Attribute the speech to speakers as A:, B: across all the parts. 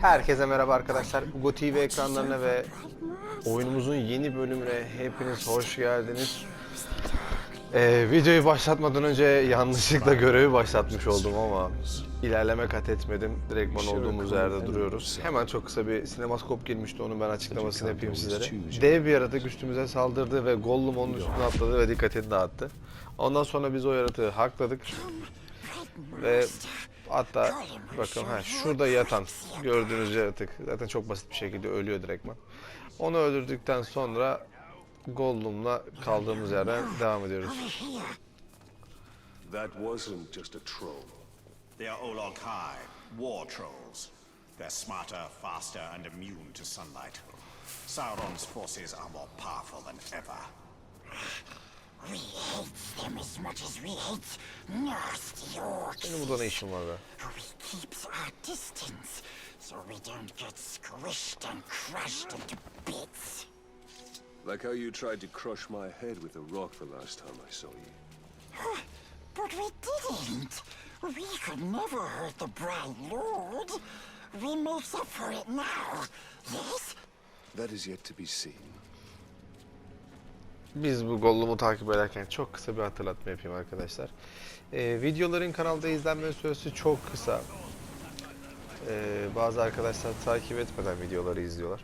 A: Herkese merhaba arkadaşlar. Ugo TV ekranlarına ve oyunumuzun yeni bölümüne hepiniz hoş geldiniz. Ee, videoyu başlatmadan önce yanlışlıkla görevi başlatmış oldum ama ilerleme kat etmedim. Direktman olduğumuz yerde duruyoruz. Hemen çok kısa bir sinemaskop girmişti onun ben açıklamasını yapayım sizlere. Dev bir yaratık üstümüze saldırdı ve Gollum onun üstüne atladı ve dikkatini dağıttı. Ondan sonra biz o yaratığı hakladık ve hatta bakın ha şurada yatan gördüğünüz yaratık zaten çok basit bir şekilde ölüyor direktman. Onu öldürdükten sonra Gollum'la kaldığımız yerden devam ediyoruz.
B: That wasn't just a troll.
C: They are Olog-Kai, war trolls. They're smarter, faster, and immune to sunlight. Sauron's forces are more powerful than ever.
D: We hate them as much as we hate nasty orcs.
A: Senin burada ne işin var be?
D: We keeps our distance so we don't get squished and crushed into bits.
B: Like how you tried to crush my head with a rock the last time I saw you.
D: But we didn't. We could never hurt the Bright Lord. We makes up for it now. Yes?
B: That is yet to be seen.
A: Biz bu Gollum'u takip ederken çok kısa bir hatırlatma yapayım arkadaşlar. Ee, videoların kanalda izlenme süresi çok kısa. Ee, bazı arkadaşlar takip etmeden videoları izliyorlar.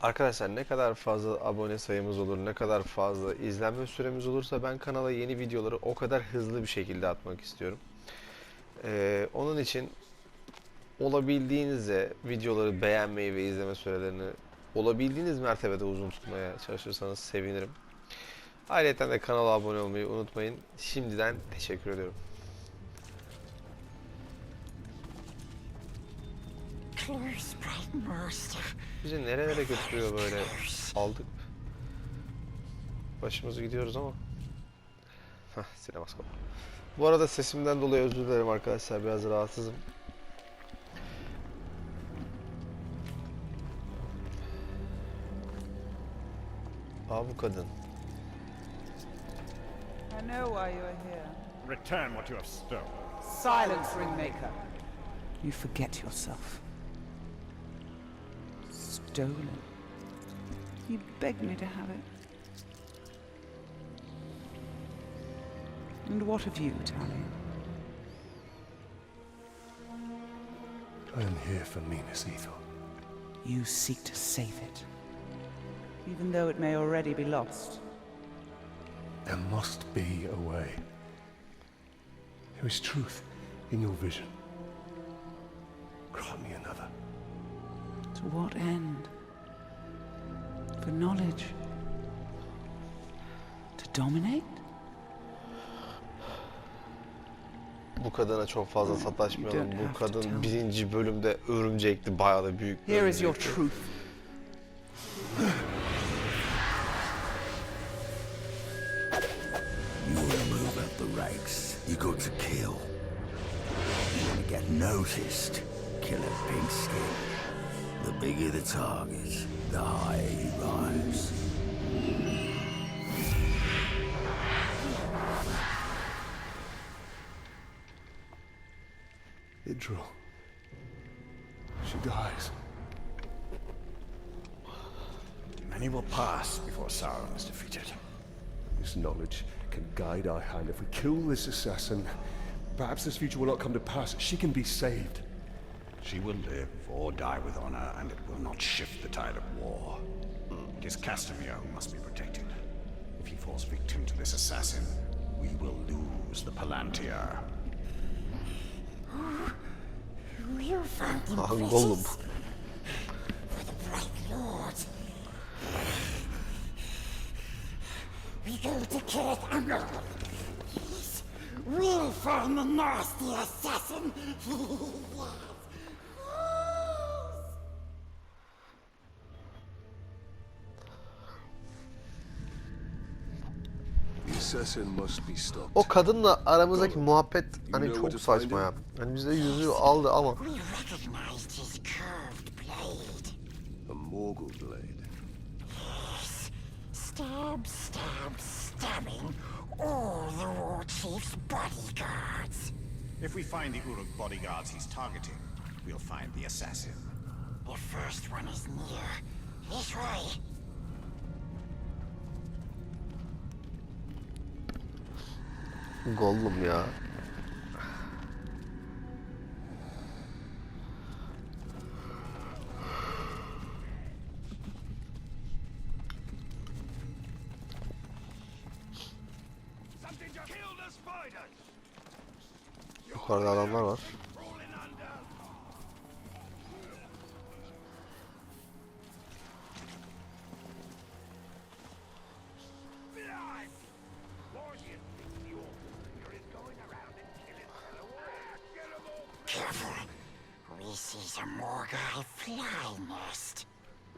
A: Arkadaşlar ne kadar fazla abone sayımız olur, ne kadar fazla izlenme süremiz olursa ben kanala yeni videoları o kadar hızlı bir şekilde atmak istiyorum. Ee, onun için olabildiğinizce videoları beğenmeyi ve izleme sürelerini olabildiğiniz mertebede uzun tutmaya çalışırsanız sevinirim. Ayrıca de kanala abone olmayı unutmayın. Şimdiden teşekkür ediyorum. Bizi nerelere götürüyor böyle aldık. Başımızı gidiyoruz ama. Hah sinemaskop. Bu arada sesimden dolayı özür dilerim arkadaşlar biraz rahatsızım. Aa bu kadın.
E: I know why you are here.
C: Return what you have stolen.
E: Silence, Ringmaker. You forget yourself. Stolen. You begged me to have it. And what of you, Talion?
B: I am here for Minas Ethel.
E: You seek to save it. Even though it may already be lost.
B: There must be a way. There is truth in your vision. Grant me another.
E: To what end? For knowledge? To dominate?
A: Bu kadına çok fazla sataşmayalım. Bu
E: have to tell
A: kadın
E: me.
A: birinci bölümde örümcekti. Bayağı da büyük bir
E: Here is your
A: örümcekti.
E: truth.
F: Ranks, you got to kill. You want to get noticed, kill a pink skin. The bigger the target, the higher you rise.
B: Idril. She dies.
C: Many will pass before Sauron is defeated.
B: This knowledge can guide our hand. If we kill this assassin, perhaps this future will not come to pass. She can be saved.
C: She will live or die with honor, and it will not shift the tide of war. It is Castamere who must be protected. If he falls victim to this assassin, we will lose the Palantir.
D: You found We go to Kirith Angel. Yes, we'll find the nasty assassin. yes.
B: The assassin must be stopped.
A: O kadınla aramızdaki muhabbet hani çok saçma ya. Hani bize yüzüğü aldı ama.
B: A Morgul blade.
D: Yes, stab, stab, stabbing all the war chief's bodyguards.
C: If we find the Uruk bodyguards he's targeting, we'll find the assassin.
D: The first one is near. This way.
A: Gollum ya. Yukarıda adamlar var.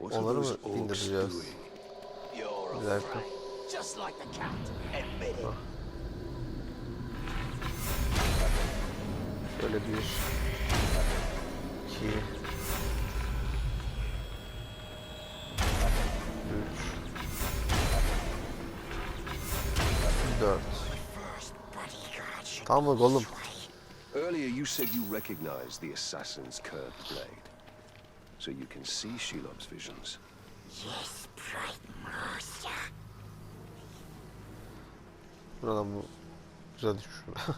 A: Onları mı indireceğiz? Bir dakika.
F: Just like the count.
A: Böyle bir, iki, üç, dört.
D: First bodyguard should
A: Tamam mı Gollum?
B: Earlier you said you recognized the assassin's curved blade. So you can see Shelob's visions.
D: Yes, bright master.
A: Buradan bu güzel düşmüş.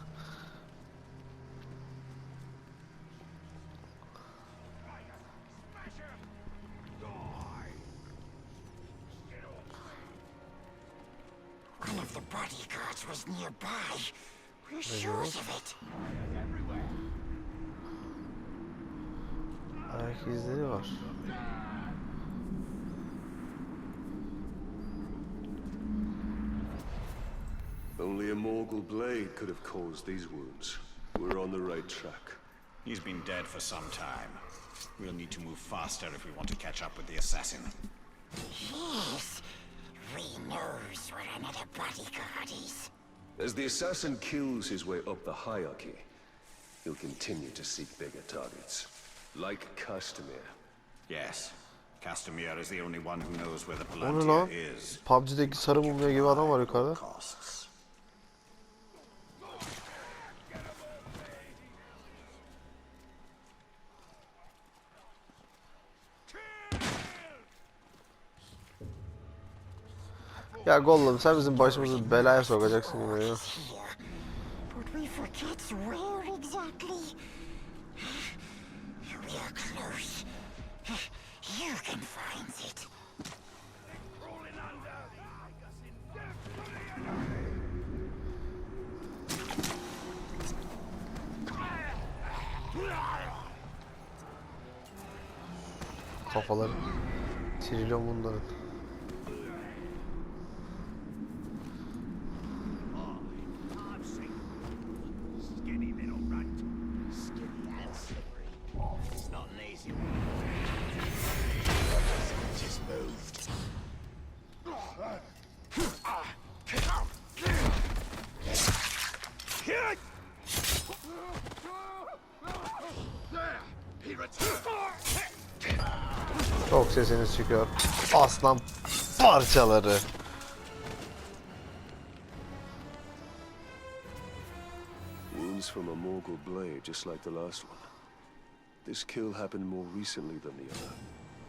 D: was nearby. We're sure of it.
A: Ayak izleri var.
B: Only a Morgul blade could have caused these wounds. We're on the right track.
C: He's been dead for some time. We'll need to move faster if we want to catch up with the assassin.
D: Yes. We knows where another bodyguard is.
B: As the assassin kills his way up the hierarchy, he'll continue to seek bigger targets. Like Castamir.
C: Yes. Castamere is the only one who knows where the
A: lan?
C: Palantir is.
A: PUBG'deki sarı mumya gibi adam var yukarıda.
C: Costs.
A: Ya Gollum sen bizim başımızı belaya sokacaksın yine ya.
D: Here. But we
A: Çok sesiniz çıkıyor. Aslan parçaları.
B: Wounds from a Morgul blade, just like the last one. This kill happened more recently than the other.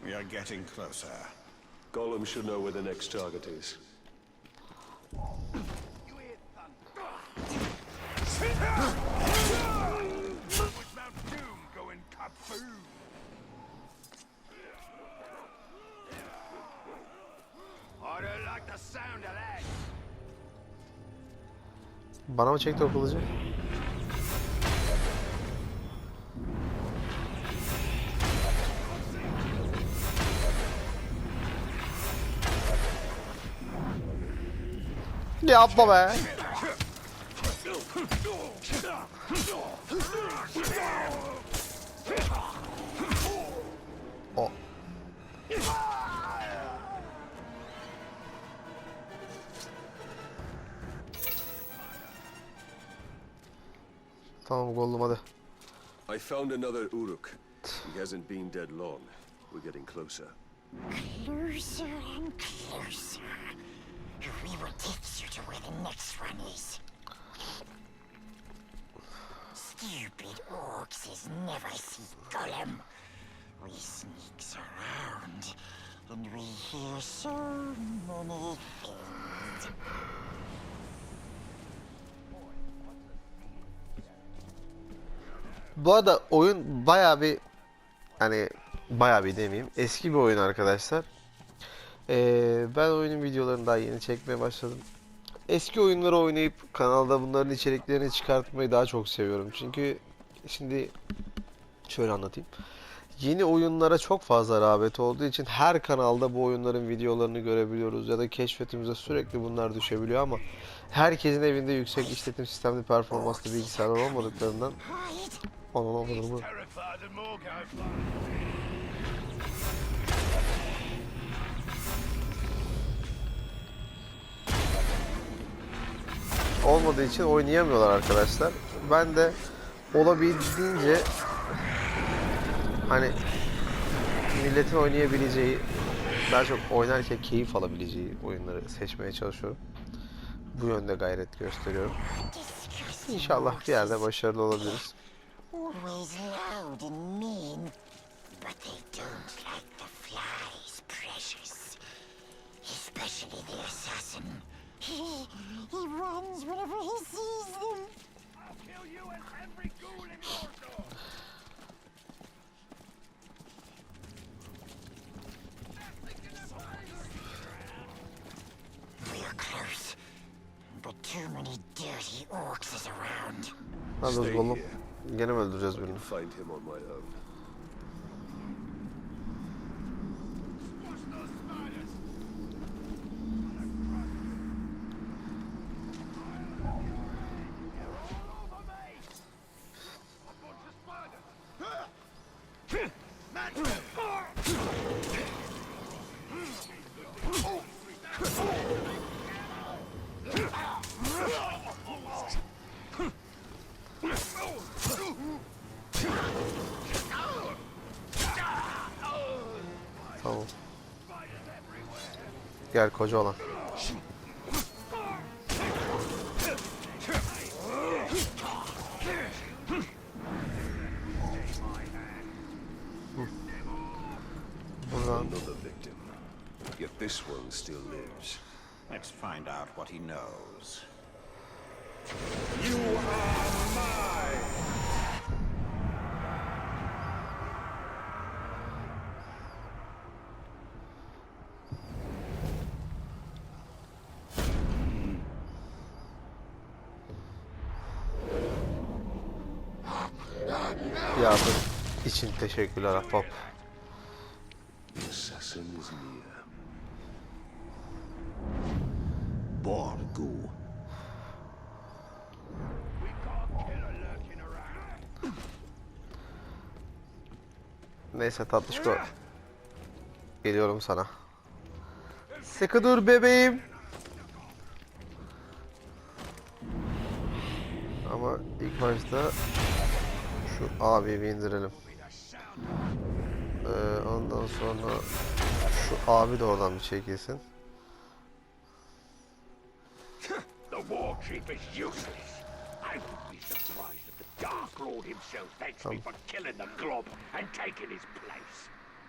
C: We are getting closer.
B: Gollum should know where the next target is.
A: Bana mı çekti o kılıcı? Yapma be. Tamam Gollum hadi.
B: I found another Uruk. He hasn't been dead long. We're getting closer.
D: Closer and closer. We will take you to where the next one is. stupid orcs has never seen Gollum. We sneaks around, and we hear so many things.
A: Bu arada oyun bayağı bir hani bayağı bir demeyeyim eski bir oyun arkadaşlar. Ee, ben oyunun videolarını daha yeni çekmeye başladım. Eski oyunları oynayıp kanalda bunların içeriklerini çıkartmayı daha çok seviyorum. Çünkü şimdi şöyle anlatayım. Yeni oyunlara çok fazla rağbet olduğu için her kanalda bu oyunların videolarını görebiliyoruz ya da keşfetimize sürekli bunlar düşebiliyor ama herkesin evinde yüksek işletim sistemli performanslı bilgisayarlar olmadıklarından Olur mu? Olmadığı için oynayamıyorlar arkadaşlar. Ben de olabildiğince hani milletin oynayabileceği daha çok oynarken keyif alabileceği oyunları seçmeye çalışıyorum. Bu yönde gayret gösteriyorum. İnşallah bir yerde başarılı olabiliriz.
D: Always loud and mean. But they don't like the flies, precious. Especially the assassin. He, he runs whenever he sees them. I'll kill you and every ghoul in Mordor! We're close. But too many dirty orcs is around.
B: Stay here.
A: Gene mi öldüreceğiz birini? Gel koca olan. Buradan
B: Another victim. Yet this one still lives.
C: Let's find out what he knows.
A: yardım teşekkürler ahbap.
F: Borgu.
A: Neyse tatlışko. Geliyorum sana. Sıkı dur bebeğim. Ama ilk başta şu bir indirelim. Sonra şu abi de oradan bir çekilsin.
G: The war chief is useless. I would be surprised if the Dark Lord himself thanks me for killing the glob and taking his place.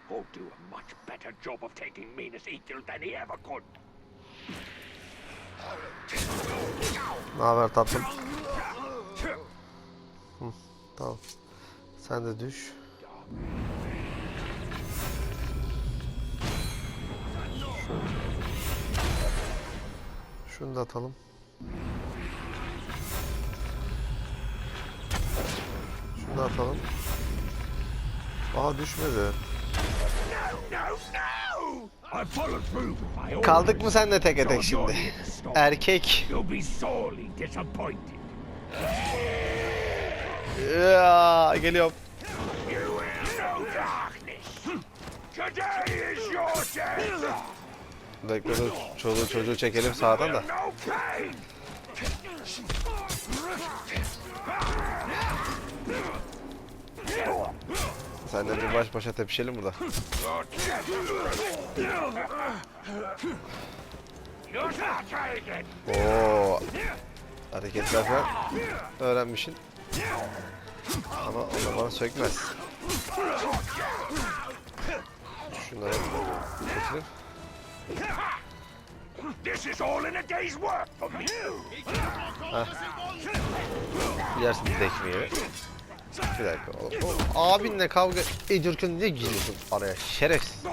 G: He'll do a much better job of taking Minas Ithil than he ever could.
A: Ne haber tatlım? Hı, tamam. Sen de düş. Şunu da atalım. Şunu da atalım. Aa düşmedi. Kaldık mı sen de tek tek şimdi? Erkek. Ya, geliyorum.
G: Today is your day.
A: Dur. Çoluğu çocuğu çekelim sağdan da. Sen de bir baş başa tepişelim burada. Oo. Hareketler falan öğrenmişsin. Ama o da bana sökmez. Şunları götürün.
G: This is all in a day's work for me.
A: Yersin tekmeyi. Bir dakika. O, o, abinle kavga ediyorken niye giriyorsun araya? Şerefsiz.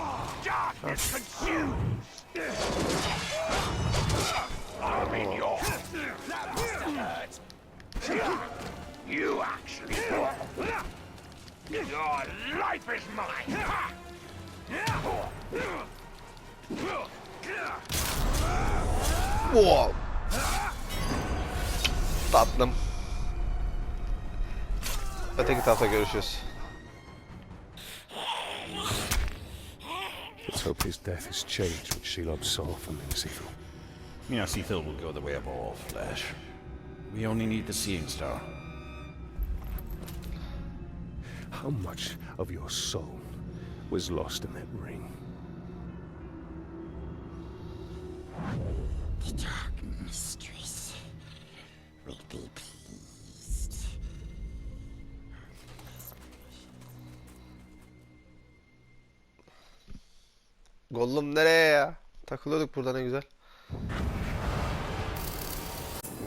G: You actually. Your life is mine.
A: Wow. Tatlım. Öteki tarafta görüşürüz.
B: Let's hope his death has changed what Shelob saw from Minas Ithil.
C: Minas Ithil will go the way of all flesh. We only need the Seeing Star.
B: How much of your soul was lost in that ring?
A: Gollum nereye ya? Takılıyorduk burada ne güzel.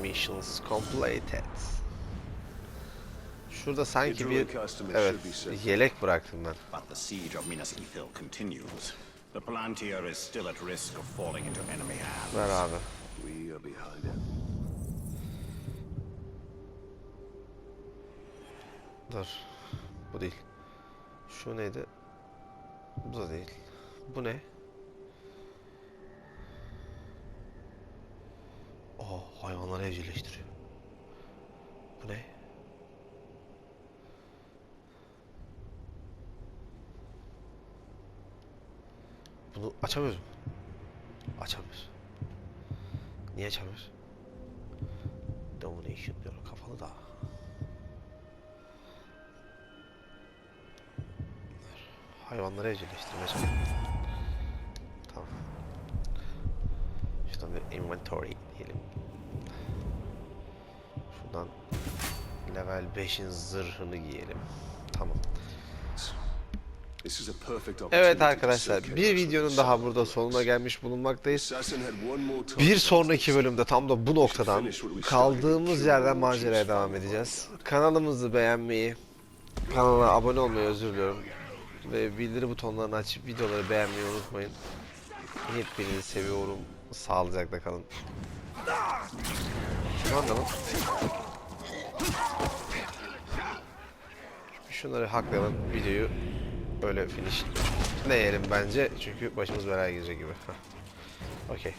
A: Missions completed. Şurada sanki bir evet yelek bıraktım ben.
C: But the siege of Minas Ithil continues. The Palantir is still at risk of falling into enemy hands.
A: Ver abi.
B: We are behind it.
A: Dur. Bu değil. Şu neydi? Bu da değil. Bu ne? Oh, hayvanları evcilleştiriyor. Bu ne? Bunu açamıyoruz mu? Açamıyoruz. Niye açamıyoruz? Domination diyor kafalı da. Hayvanları evcilleştirmeye çalışıyorum. Tamam. Şuradan bir inventory diyelim. Şuradan level 5'in zırhını giyelim. Tamam. Evet arkadaşlar bir videonun daha burada sonuna gelmiş bulunmaktayız. Bir sonraki bölümde tam da bu noktadan kaldığımız yerden maceraya devam edeceğiz. Kanalımızı beğenmeyi, kanala abone olmayı özür diliyorum. Ve bildiri butonlarını açıp videoları beğenmeyi unutmayın. Hepinizi seviyorum. Sağlıcakla kalın. Şu anda mı? Şunları haklayalım. Videoyu öyle finish. Ne yerim bence çünkü başımız belaya girecek gibi. Okey.